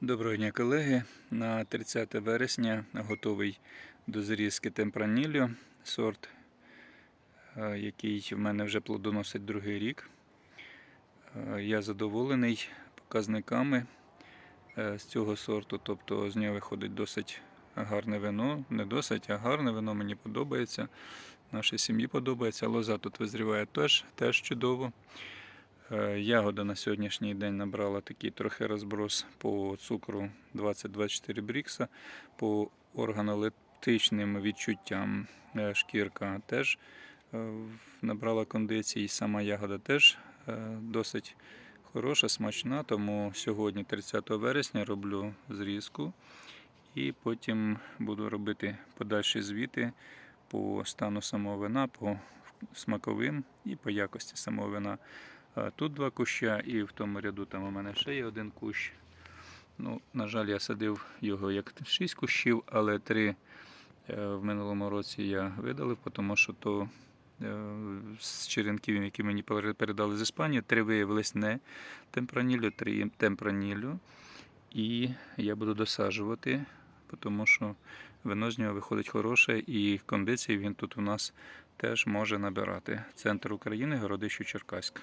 Доброго дня, колеги. На 30 вересня готовий до зрізки темпраніллю, сорт, е, який в мене вже плодоносить другий рік. Е, Я задоволений показниками е, з цього сорту, тобто з нього виходить досить гарне вино. Не досить, а гарне вино мені подобається. Нашій сім'ї подобається. Лоза тут визріває теж, теж чудово. Е, Ягода на сьогоднішній день набрала такий трохи розброс по цукру 20-24 брікса, по органолептичним відчуттям е, шкірка теж е, набрала кондиції. Сама ягода теж досить хороша, смачна. Тому сьогодні, 30 вересня, роблю зрізку і потім буду робити подальші звіти по стану самого вина, по смаковим і по якості самого вина. А Тут два куща, і в тому ряду там у мене ще є один кущ. Ну, на жаль, я садив його як шість кущів, але три е, в минулому році я видалив, тому що то е, з черенків, які мені передали з Іспанії, три виявились не темпраніллю, три темпраніллю. І я буду досаджувати, тому що вино з нього виходить хороше, і кондиції він тут у нас теж може набирати. Центр України, Городище Черкаська.